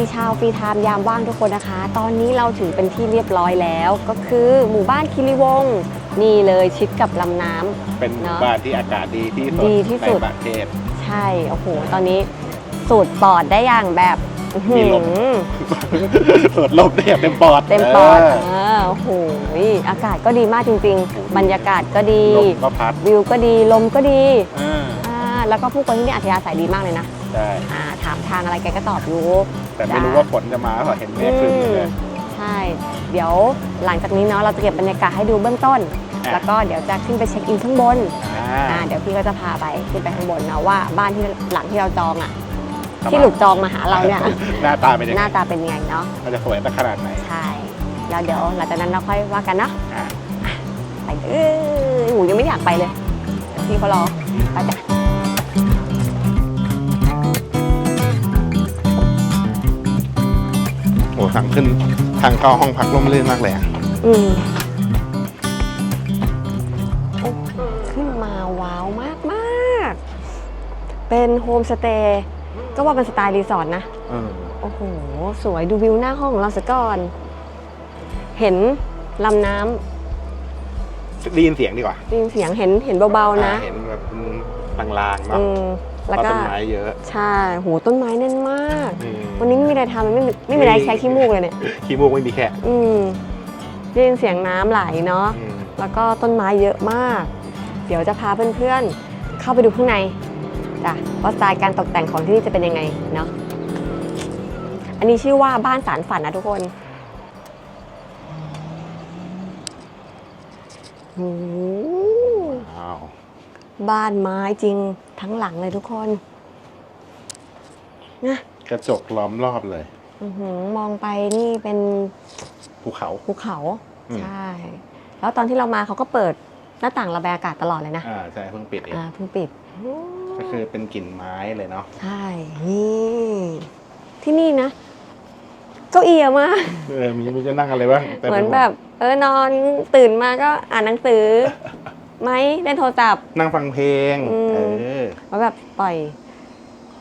ดีชาวฟรีไทม์ยามว่างทุกคนนะคะ ตอนนี้เราถึงเป็นที่เรียบร้อยแล้ว ก็คือหมู่บ้านคิริวงศ์นี่เลยชิดกับลำน้ำเป็นหมู่เนอะบ้านที่อากาศดีที่สุดดีที่สุดในประเทศใช่โอ้โหตอนนี้สูดปอดได้อย่างแบบอื้อหือมีลมสดลมได้อย่างเต็มปอดเต็มปอดเเออโอ้โหอากาศก็ดีมากจริง ๆ บรรยากาศก็ดีลมก็พัดวิวก็ดีลมก็ดีอ่าอ่าแล้วก็ผู้คนที่นี่อัธยาศัยดีมากเลยนะ ใช่อ่าถามทางอะไรแกก็ตอบอยู่แต่ไม่รู้ว่าฝนจะมาหรือเปล่าเห็นเมฆครึ้มอยู่เลย ใช่ เดี๋ยวหลังจากนี้เนาะเราจะเก็บบรรยากาศให้ดูเบื้องต้น อะ แล้วก็เดี๋ยวจะขึ้นไปเช็คอินข้างบนอ่าอ่าเดี๋ยวพี่ก็จะพาไปขึ้นไปข้างบนเนาะว่าบ้านที่หลังที่เราจองอะครับที่หลุกจองมาหาเราเนี่ยหน้าตาเป็นยังหไงน้าตาเป็นยังไงเนาะมันจะสวยสักขนาดไหนใช่แล้วเดี๋ยวหลังจากนั้นเราค่อยว่ากันเนาะอ่าไปเออหนูยังไม่อยากไปเลยเดี๋ยวพี่เขารอไปจ้ะ ขึ้นทางเข้าห้องพักร่มรื่นมากเลยอะอืมโอ้ขึ้นมาว้าวมากมากๆเป็นโฮมสเตย์ก็ว่าเป็นสไตล์รีสอร์ทนะ เออโอ้โห สวยดูวิวหน้าห้องของเราสะก่อน เห็นลำน้ได้ยินเสียงดีกว่าำได้ยินเสียงเห็นเห็นเบาๆนะ อ่าเห็นแบบเป็นลางๆเนาะอืมเพ แล้วราะก็ต้นไม้เยอะ ใช่โหต้นไม้แน่นมากอืมวันนี้ไม่มีอะไรทำเลยไม่มีไม่มีอะไรใช้ขี้มูกเลยเนี่ย ขี้มูกไม่มีแค่อืมได้ยินเสียงน้ำไหลเนาะอืมแล้วก็ต้นไม้เยอะมาก เดี๋ยวจะพาเพื่อนๆ เข้าไปดูข้างในจ้ะว่าสไตล์การตกแต่งของที่นี่จะเป็นยังไงเนาะ อันนี้ชื่อว่าบ้านสารฝันนะทุกคนโอ้โหว้าว บ้านไม้จริงทั้งหลังเลยทุกคนนะกระจกล้อมรอบเลยอื้อหือมองไปนี่เป็นภูเขา ภูเขา อืม ใช่ แล้วตอนที่เรามาเขาก็เปิดหน้าต่างระบายอากาศตลอดเลยนะอ่าใช่เพิ่งปิดเองอ่าเพิ่งปิด ก็คือเป็นกลิ่นไม้เลยเนาะใช่ นี่ ที่นี่นะ เก้าอี้อะมาก เออมีมันจะนั่งอะไรบ้างต็เหมือนไปดแบบ เออนอนตื่นมาก็อ่านหนังสือ ไหมเล่นโทรศัพท์ นั่งฟังเพลงอืม เออแล้วแบบปล่อย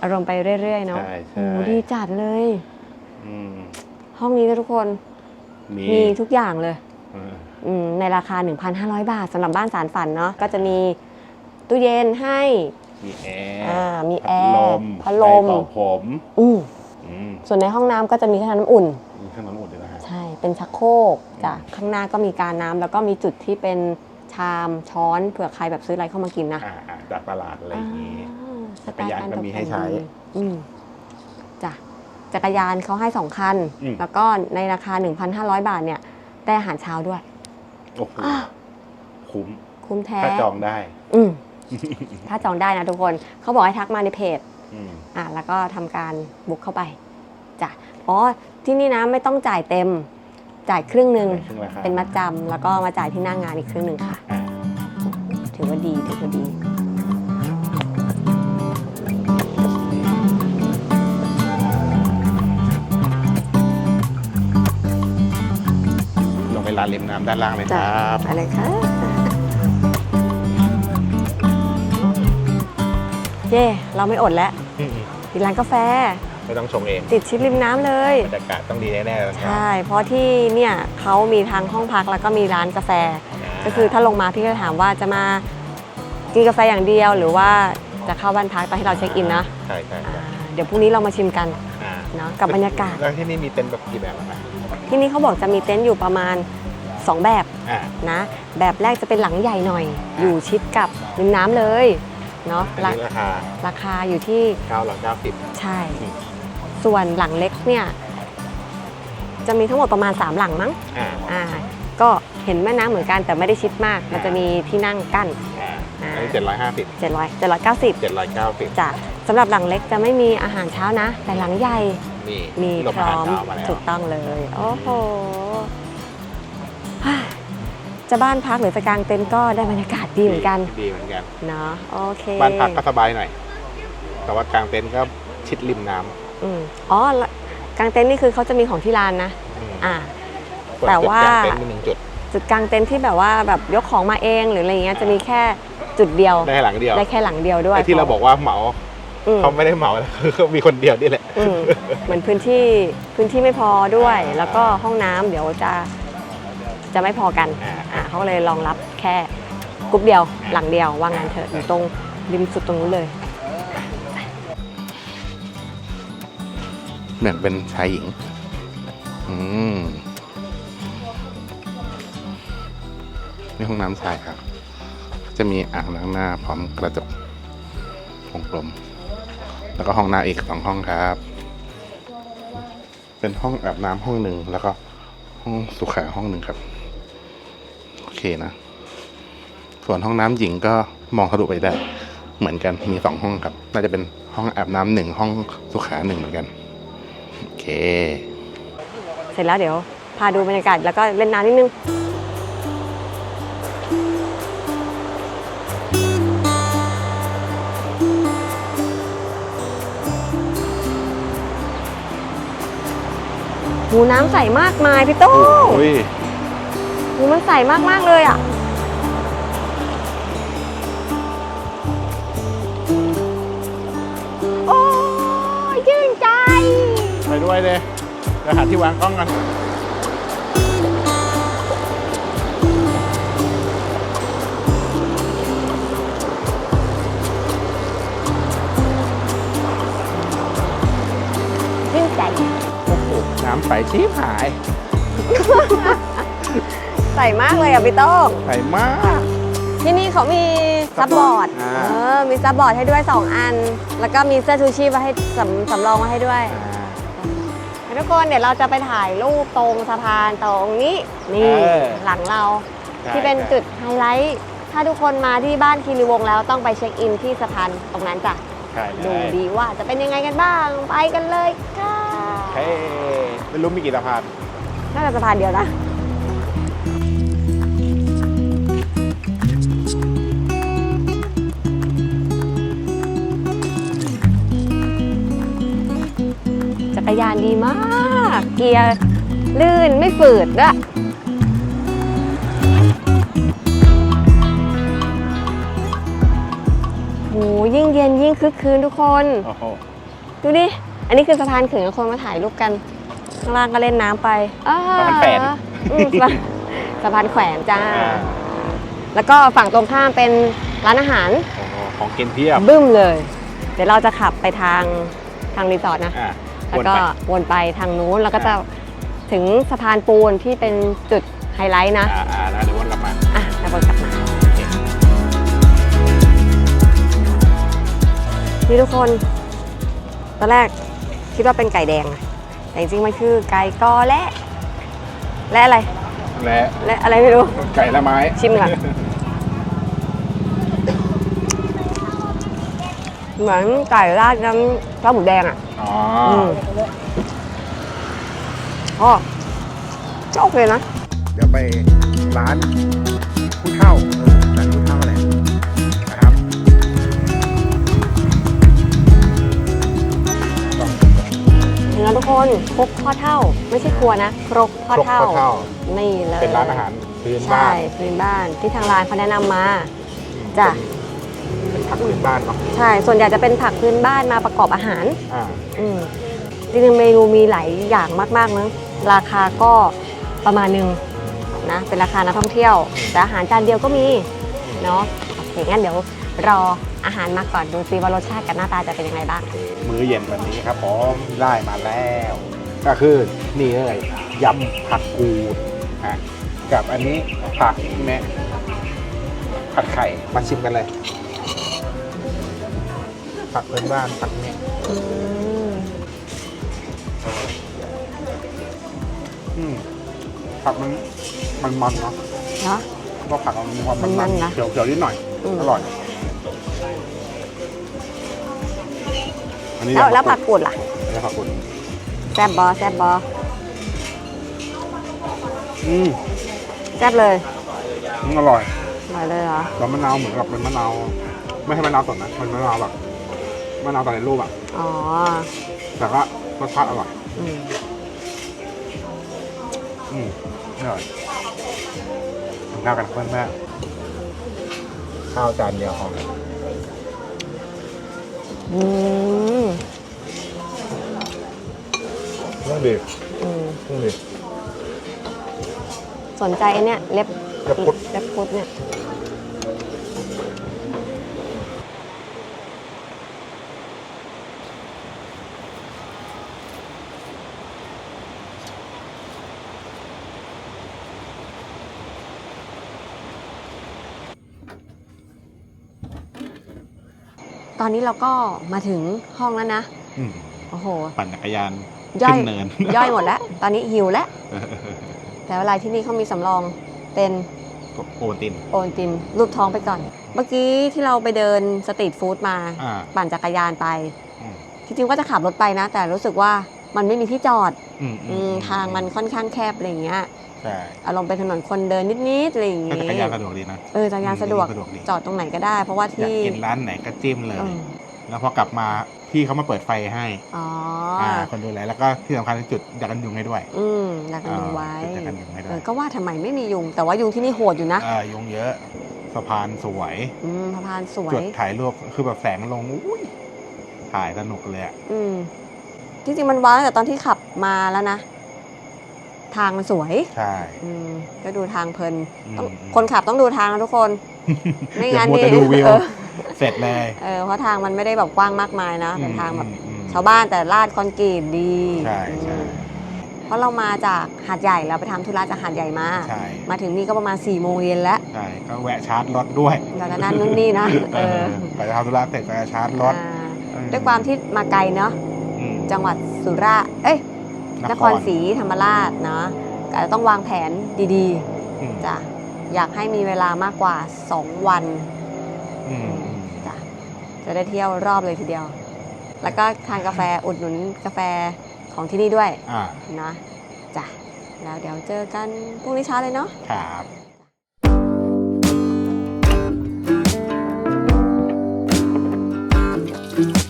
อารมณ์ไปเรื่อย ๆ เนาะใช่ใช่ โอ้ดีจัดเลย อืมห้องนี้นะทุกคนมีมีทุกอย่างเลย เอออืมในราคา 1,500 บาทสำหรับบ้านสารฝันเนาะก็จะมีตู้เย็นให้ มีแอร์อ่ามีแอพัดลร์มพัดลมไเป่าผมอืมอืมส่วนในห้องน้ำก็จะมีแค่น้ำอุ่น มีเครื่องน้ำอุ่นด้วยนะฮะ ใช่เป็นชักโครกจ้ะข้างหน้าก็มีการน้ำแล้วก็มีจุดที่เป็น ชามช้อนเผื่อใครแบบซื้ออะไรเข้ามากินนะอ่าอ่าจากตลาดอะไรอย่างนี้อ่าสไตจักรยานล์ก็มีให้ตแต่งใช้ดีอืมจ้ะจักรยานเขาให้สองคัน อืม แล้วก็ในราคา 1,500 บาทเนี่ย ได้อาหารเช้าด้วย โอ้โหอะ คุ้มคุ้มแท้ ถ้าจองได้ อืม ถ้าจองได้นะทุกคน เขาบอกให้ทักมาในเพจ อืมอะแล้วก็ทำการบุ๊กเข้าไปจ้ะอ๋อที่นี่นะไม่ต้องจ่ายเต็ม จ่ายครึ่งหนึ่งครึ่งราคา เป็นมัดจำแล้วก็มาจ่ายที่หน้างงานอีกครึ่งหนึ่งค่ะ อ่า ถือว่าดีถือว่าดี ลงไปร้านริมน้ำด้านล่างเลยครับ อะไรคะเย่เราไม่อดแล้วอืม มีร้านกาแฟ ไม่ต้องชงเองติดชิดริมน้ำเลย บรรยากาศต้องดีแน่ๆเลยครับใช่ เพราะที่เนี่ยเขามีทางห้องพักแล้วก็มีร้านกาแฟาก็คือถ้าลงมาพี่ก็ถามว่าจะมากินกาแฟอย่างเดียวหรือว่าจะเข้าบ้านพักตอนที่เราเช็คอินนะใช่ใช่อ่าใช่เดี๋ยวพรุ่งนี้เรามาชิมกันอ่าเนาะกับบรรยากาศ แล้วที่นี่มีเต็นท์แบบกี่แบบอะนะที่นี่เขาบอกจะมีเต็นท์อยู่ประมาณ 2 แบบอ่านะ แบบแรกจะเป็นหลังใหญ่หน่อย อยู่ชิดกับริมน้ำเลยเนาะอันรานี้ราคาราคาอยู่ที่9หลัง90 ใช่ อืม ส่วนหลังเล็กเนี่ยจะมีทั้งหมดประมาณ 3 หลังมั้งอ่าอ่าก็เห็นแม่น้ำเหมือนกันแต่ไม่ได้ชิดมาก มันจะมีที่นั่งกั้นอ่าอ่าอันนี้750 700 790 790จ้ะสำหรับหลังเล็กจะไม่มีอาหารเช้านะ แต่หลังใหญ่นี่มีลงพอาร้หาอรมเช้ามาแล้วถูกต้องเลย โอ้โหฮ่าจะบ้านพักหรือจะกางเต็นท์ก็ได้บรรยากาศดีเหมือนกันดีเหมือนกัน เนาะโอเค บ้านพักก็สบายหน่อย แต่ว่ากลางเต็นท์ก็ชิดริมน้ อืมอ๋อกางเต็นท์นี่คือเขาจะมีของที่ร้านนะำอืมอ่าส่นแต่จุดว่ากลางเต็นท์มีหนึ่งจุดจุดกางเต็นท์ที่แบบว่าแบบยกของมาเองหรืออะไรเงี้ยจะมีแค่จุดเดียวได้แค่หลังเดียวได้แค่หลังเดียวด้วยไอ้ที่เราบอกว่าเหมาอืมเขาไม่ได้เหมาแล้วคือเขามีคนเดียวนี่แหละอืมเหมือนพื้นที่พื้นที่ไม่พอด้วย แล้วก็ห้องน้ำเดี๋ยวจะจะไม่พอกันอ่าอะเขาก็เลยรองรับแค่กรุ๊ปเดียวหลังเดียวว่างงานเถอะอยู่ตรงริมสุดตรงนู้นเลย แบ่งเป็นชายหญิง อืมนี่ห้องน้ำชายครับ จะมีอ่างล้างหน้าพร้อมกระจกวงกลม แล้วก็ห้องน้ำอีกสองห้องครับ เป็นห้องอาบน้ำห้องหนึ่งแล้วก็ห้องสุขาห้องหนึ่งครับ โอเคนะ ส่วนห้องน้ำหญิงก็มองทะลุไปได้ เหมือนกันมีสองห้องครับ น่าจะเป็นห้องอาบน้ำหนึ่งห้องสุขาหนึ่งเหมือนกัน โอเค เสร็จแล้วเดี๋ยว พาดูบรรยากาศแล้วก็เล่นน้ำนิดนึง หูน้ำใสมากมายพี่โต้งอุ้ยหูมันใสมากๆเลยอะ เลยเดี๋ยวหาที่วางกล้องกันชื่นใจน้ำใสชีพหาย ใสมากเลยอะพี่โต้งใสมาก ที่นี่เขามีซับบอร์ดอ่า เออมีซับบอร์ดให้ด้วย 2 อัน แล้วก็มีเสื้อชูชีพไว้ให้สำสำรองมาให้ด้วย ทุกคนเดี๋ยวเราจะไปถ่ายรูปตรงสะพานตรงนี้นี่เออ หลังเราใช่ที่เป็นจุดไฮไลท์ถ้าทุกคนมาที่บ้านคีรีวงศ์แล้วต้องไปเช็คอินที่สะพานตรงนั้นจ้ะใช่เลดูยดีว่าจะเป็นยังไงกันบ้างไปกันเลยค่ะเฮ้ไม่รู้มีกี่สะพานน่าจะสะพานเดียวนะ ยานดีมาก เกียร์ลื่นไม่ฝืดด้วยโหยิ่งเย็นยิ่งคึกคืนทุกคน โอ้โหดูดิ อันนี้คือสะพานเขื่อนคนมาถ่ายรูปกัน ข้างล่างก็เล่นน้ำไปอ่สะพานแขวนอืมสะพานสะพานแขวนจ้า อ่าแล้วก็ฝั่งตรงข้ามเป็นร้านอาหาร โอ้โหของกินเพียบบึ้มเลย เดี๋ยวเราจะขับไปทางทางรีสอร์ทนะ อะ แล้วก็วนไปวนไปทางนู้นแล้วก็จะถึงสะพานปูนที่เป็นจุดไฮไลท์นะ อ่าอ่าแล้วเดี๋ยววนกลับมา อะแล้ววนกลับมา นี่ทุกคน ตอนแรกคิดว่าเป็นไก่แดงอะแต่จริงๆมันคือไก่กอและ และอะไร และและอะไรไม่รู้ ไก่ละไม้ชิมก่อน เหมือนไก่ราดน้ำข้าวหมูแดงอะ อ๋ออืมอ๋อก็โอเคนะ เดี๋ยวไปร้านผู้เท่าเออร้านผู้เท่าแหละนะครับถึงแล้วทุกคนครกพ่อเท่า ไม่ใช่ครัวนะ ครกพ่อเท่า ครกพ่อเท่านี่เลยเป็นร้านอาหารพื้นใช่บ้านพื้นบ้านที่ทางร้านเขาแนะนำมา จ้ะ เป็น ผักพื้นบ้านเนาะใช่ ส่วนใหญ่จะเป็นผักพื้นบ้านมาประกอบอาหาร อ่าอืมจริงๆเมนูมีหลายอย่างมากๆนะราคาก็ประมาณหนึงนะเป็นราคานักท่องเที่ยว แต่อาหารจานเดียวก็มีเนาะโอเคงั้นเดี๋ยวรออาหารมาก่อนดูซิว่ารสชาติกับหน้าตาจะเป็นยังไงบ้าง มื้อเย็นวันนี้ครับผมได้มาแล้ว ก็คือนี่เลยยำผักกูดอะกับอันนี้ผักแม่ผัดไข่มาชิมกันเลย ผักพื้นบ้านผักแม่อืมอืมผักมันมันมันเนาะเนาะเพราะผักมันมีความมันมัมันนๆนะเขียวเขียวนิดหน่อยอืม อร่อยอันนี้แล้วยำแล้วผักกูดล่ะแล้วผักกูดแซบบอแซบบออืมแซบเลยอืมอร่อยอร่อยเลยเหรอ แล้วมะนาวเหมือนกับเป็นมะนาว ไม่ใช่มะนาวสดนะมันมะนาวแบบ มะนาวตอนในรูปอะอ๋อ แต่ก็รสชาติอร่อย อืม อืมอร่อยกินข้าวกันเพื่อนแม่ข้าวจานเดียวพออืมนั่งดีอืมนั่งดีสนใจไอ้เนี่ย เล็บเล็บพุดเล็บพุดเนี่ย ตอนนี้เราก็มาถึงห้องแล้วนะ อืมโอ้โห ปั่นจักรยานย่อยขึ้นเนิน ย่อยหมดแล้ว ตอนนี้หิวแล้ว แต่เวลาที่นี่เขามีสำรองเป็นโอวัลติน โอนติน รูปท้องไปก่อน เมื่อกี้ที่เราไปเดินสตรีทฟู้ดมา อ่า ปั่นจักรยานไป อืมที่จริงว่าจะขับรถไปนะ แต่รู้สึกว่ามันไม่มีที่จอดอืมอืมทางมันค่อนข้างแคบอะไรอย่างเงี้ย ใช่อารมณ์เป็นถนนคนเดินนิดๆอะไรอย่างก็งี้จักรยานสะดวกดีนะ เออจักรยานสะดวกสะดวกดี จอดตรงไหนก็ได้ เพราะว่าอยากที่กินร้านไหนก็จิ้มเลย เออแล้วพอกลับมาพี่เขามาเปิดไฟให้อ๋ออ่า คนดูแลแล้วก็ที่สำคัญคือจุดดักกันยุงให้ด้วยอืมดักกันยุงไว้อ่าจุดดักกันยุงให้ด้เอวยอก็ว่าทำไมไม่มียุง แต่ว่ายุงที่นี่โหดอยู่นะอ่ายุงเยอะสะพานสวย อืมสะพานสวจุยดถ่ายรูปคือแบบแสงลงอุ้ยถ่ายสนุกเลยอะอืมที่จริงมันว้าวตั้งแต่ตอนที่ขับมาแล้วนะ ทางมันสวยใช่ อืมก็ดูทางเพลินอืมต้องอืม คนขับต้องดูทางนะทุกคน ไม่งั้นอย่ามัวแต่ดูวิว เออเสร็จเลยเออเพราะทางมันไม่ได้แบบกว้างมากมายนะเป็นทางแบบ อืมอืมชาวบ้านแต่ลาดคอนกรีตดีใช่ใช่อืมเพราะเรามาจากหาดใหญ่เราไปทำธุระจากหาดใหญ่มา ใช่มาถึงนี่ก็ประมาณ4ี่โมงเย็นแล้วใช่ก็แวะชาร์จรถด้วยเราจะนั่นนู่นนี่นะเออไปทำธุระเสร็จก็จะชาร์จรถอ่าเออด้วยความที่มาไกลเนาะอืมจังหวัดสุราษฎร์เอ้ย นครศรีธรรมราชเนาะก็อาจจะต้องวางแผนดีอืมๆจ้ะอยากให้มีเวลามากกว่า 2 วันอืมอืมจ้ะจะได้เที่ยวรอบเลยทีเดียว แล้วก็ทานกาแฟอุดหนุนกาแฟของที่นี่ด้วยอ่านะจ้ะแล้วเดี๋ยวเจอกันพรุ่งนี้เช้าเลยเนาะ ครับเ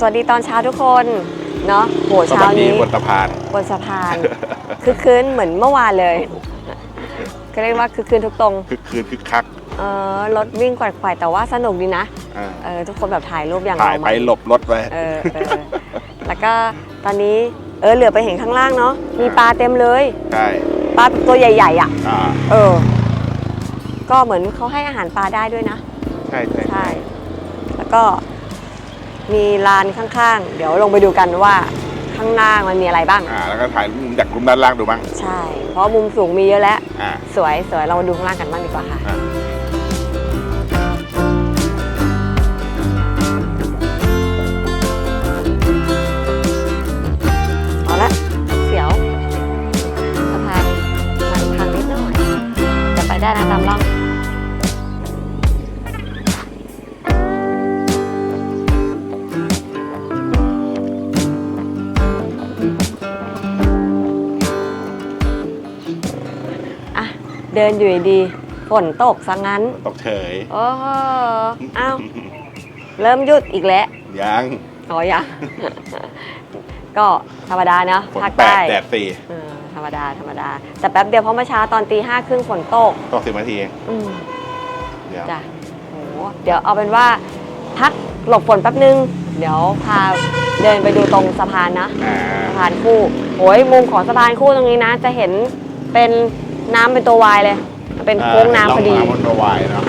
สวัสดีตอนเช้าทุกคนเนาะโหเช้านี้บนสะพานบนสะพานคือคืนเหมือนเมื่อวานเลยก็เรียกว่าคือคืนทุกตรงคือคืนคึกคักเออรถวิ่งกวาดๆแต่ว่าสนุกดีนะอ่าเออทุกคนแบบถ่ายรูปอย่างถ่ายเรไปมาหลบรถไปเออเออแล้วก็ตอนนี้เออเหลือไปเห็นข้างล่างเนาะมีปลาเต็มเลยใช่ปลาตัวใหญ่ ๆอะอ่าเออ ก็เหมือนเขาให้อาหารปลาได้ด้วยนะ ใช่ใช่ใช่แล้วก็ มีลานข้างๆ เดี๋ยวลงไปดูกันว่าข้างล่างมันมีอะไรบ้าง อ่าแล้วก็ถ่ายมุมจากมุมด้านล่างดูบ้างใช่ เพราะมุมสูงมีเยอะแล้ว อ่า สวยสวยเรามาดูข้างล่างกันบ้างดีกว่าค่ะ อ่าเอาละเสียวสะพานมันพังนิดหน่อยจะไปได้นะตามร่อง เดินอยู่ดีๆฝนตกซะงั้น ตกเฉยโอ้โหอ้าวเริ่มหยุดอีกแล้วยัง อ๋อยัง ก็ธรรมดาเนาะฝนภาคแปดใต้แดดสี่เออธรรมดาธรรมดา แต่แป๊บเดียวเพราะเมื่อเช้าตอนตีห้าครึ่งฝนตก ตกสิบนาทีเองอืม เดี๋ยวจ้ะโหเดี๋ยวเอาเป็นว่าพักหลบฝนแป๊บนึง เดี๋ยวพาเดินไปดูตรงสะพานนะ อ่าสะพานคู่โอ้ยมุมของสะพานคู่ตรงนี้นะ จะเห็นเป็น น้ำเป็นตัววายเลย เป็นโค้งน้ำพอดีเห็นร่งน้ำบนตัววายเนาะ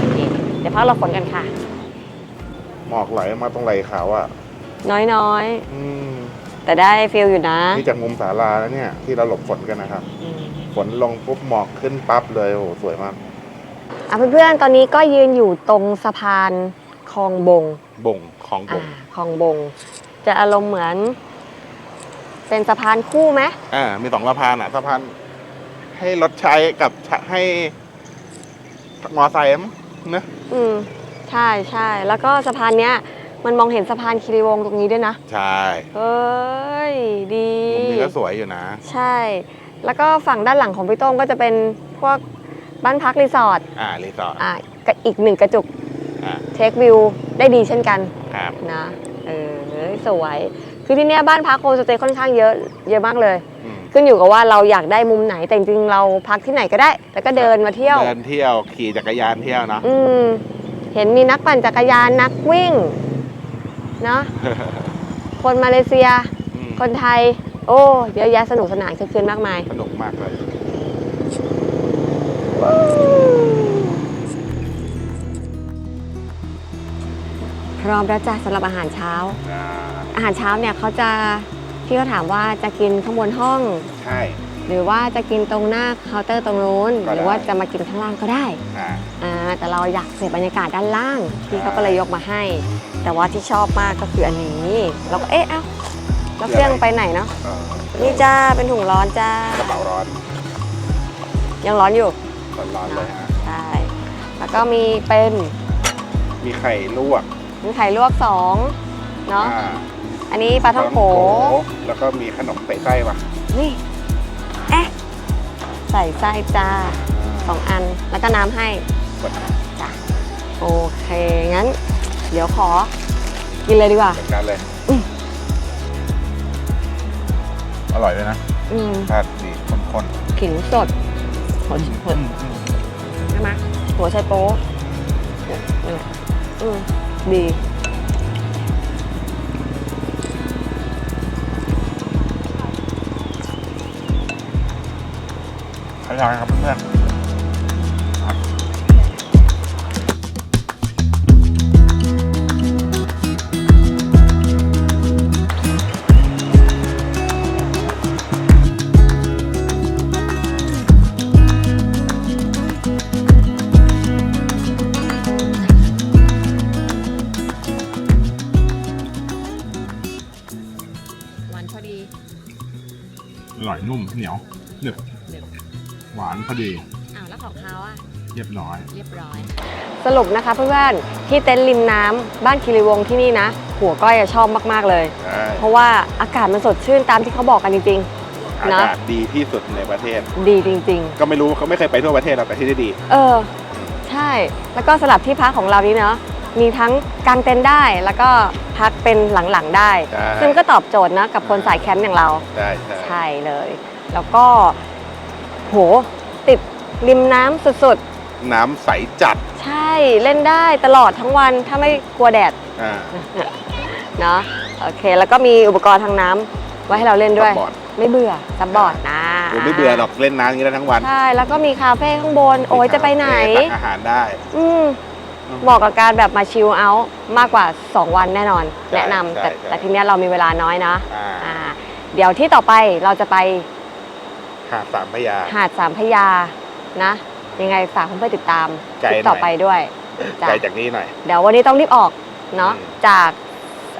โอเคเดี๋ยวพักหลบฝนกันค่ะ หมอกไหลมาตรงไหลเขาอะน้อยอืมๆ แต่ได้ฟิลอยู่นะนี่จากมุมศาลาแล้วเนี่ย ที่เราหลบฝนกันนะครับ อืม ฝนลงปุ๊บหมอกขึ้นปั๊บเลยโอ้โหสวยมาก อะเพื่อนๆ ตอนนี้ก็ยืนอยู่ตรงสะพานคลองบงบ่งของบ่อ่างคลองบง จะอารมณ์เหมือน เป็นสะพานคู่ไหมอ่ามีสองสะพานอะสะพาน ให้รถใช้กับให้ถมอไซค์มั้งนะอืมใช่ใช่แล้วก็สะพานเนี้ย มันมองเห็นสะพานคีรีวงศ์ตรงนี้ด้วยนะ ใช่เฮ้ย ดีมุมนี้ก็สวยอยู่นะ ใช่ แล้วก็ฝั่งด้านหลังของพี่โต้งก็จะเป็นพวกบ้านพักรีสอร์ทอ่ารีสอร์ทอะก็อีกหนึ่งกระจุกอ่าเทควิวได้ดีเช่นกันครับนะเออสวย คือที่เนี้ยบ้านพักโฮมสเตย์ค่อนข้างเยอะ เยอะมากเลยอืม ขึ้นอยู่กับว่าเราอยากได้มุมไหนแต่จริงๆเราพักที่ไหนก็ได้ แล้วก็เดินมาเที่ยว เดินเที่ยวขี่จักรยานเที่ยวเนาะอืมเห็นมีนักปั่นจักรยานนักวิ่งเนาะคนมาเลเซีย อืมคนไทย โอ้เยอะแยะสนุกสนานคือคืนมากมาย สนุกมากเลยพร้อมแล้วจ้ะสำหรับอาหารเช้าอ่าอาหารเช้าเนี่ยเขาจะ ที่เขาถามว่าจะกินข้างบนห้อง ใช่ หรือว่าจะกินตรงหน้าเคาน์เตอร์ตรงนู้น ก็ได้ หรือว่าจะมากินข้างล่างก็ได้อ่า อ่าแต่เราอยากเสพบรรยากาศด้านล่างที่เขาก็เลยยกมาให้ แต่ว่าที่ชอบมากก็คืออันนี้เราก็เอ๊ะเอ้าแล้วเครื่องไปไหนเนาะเออนี่จ้าเป็นถุงร้อนจ้ากระเป๋าร้อนยังร้อนอยู่ร้อนๆเลยฮะใช่แล้วก็มีเป็นมีไข่ลวกมีไข่ลวกสองเนาะอ่า อันนี้ปลาท่องโกแล้วก็มีขนมใส่ไส้ป่ะนี่เอ๊ะใส่ไส้จ้าสองอันแล้วก็น้ำให้กดจ้ะโอเคงั้น เดี๋ยวขอ กินเลยดีกว่าจัดการเลยอืมอร่อยเลยนะอืมรสชาติดีข้นขิงสดหัวๆหัวใช่ไหมหัวไชโป๊ะเนี่ยเนี่ยอืมดี อร่อยครับเพื่อนๆหวานพอดีอร่อยนุ่มเหนียวหนึบหนึบหวานพอดีอ้าวแล้วของเขาอะเรียบร้อย เรียบร้อย สรุปนะคะเพื่อนๆที่เต็นท์ริมน้ำบ้านคิริวงศ์ที่นี่นะ หัวก้อยอะชอบมากๆเลย ใช่เพราะว่าอากาศมันสดชื่นตามที่เขาบอกกันจริง อาเนอะ กาศดีที่สุดในประเทศ ๆ ดีจริงๆก็ไม่รู้เขาไม่เคยไปทั่วประเทศหรอกแต่ที่นี่ดีเออ ใช่แล้วก็สลับที่พักของเรานี้เนาะมีทั้งกางเต็นท์ได้แล้วก็พักเป็นหลังๆได้ ใช่ ซึ่งก็ตอบโจทย์นะกับคนสายแคมป์อย่างเรา ใช่ใช่ใช่เลย แล้วก็ โห ติดริมน้ำสุดน้ำใสจัดๆ ใช่เล่นได้ตลอดทั้งวันถ้าไม่กลัวแดดอ่าเนาะโอเค แล้วก็มีอุปกรณ์ทางน้ำไว้ให้เราเล่นด้วย ซับบอร์ด ไม่เบื่อซับบอร์ดนะผมไม่เบื่อหรอกเล่นน้ำอย่างนี้ได้ทั้งวันใช่แล้วก็มีคาเฟ่ข้างบน โอ้ยจะไปไหนตักอาหารได้ อืมเหมาะกับการแบบมาชิลเอาท์มากกว่า 2 วันแน่นอน ใช่แนะนำแต่ใช่ใช่ แต่ทีเนี้ยเรามีเวลาน้อยนะอ่าอ่าเดี๋ยวที่ต่อไปเราจะไป หาดสามพระยา หาดสามพระยานะ ยังไงฝากเพื่อนๆติดตามไกลคลิปต่อหน่อย ไปด้วยจ้ะไกลจากนี้หน่อย เดี๋ยววันนี้ต้องรีบออกเนาะอืม จาก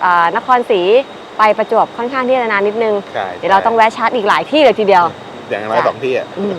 อ่านครศรีไปประจวบค่อนข้างที่จะนานนิดนึง ใช่เดี๋ยวเราต้องแวะชาร์จอีกหลายที่เลยทีเดียว อย่างน้อยจ้ะ สองที่อะอืม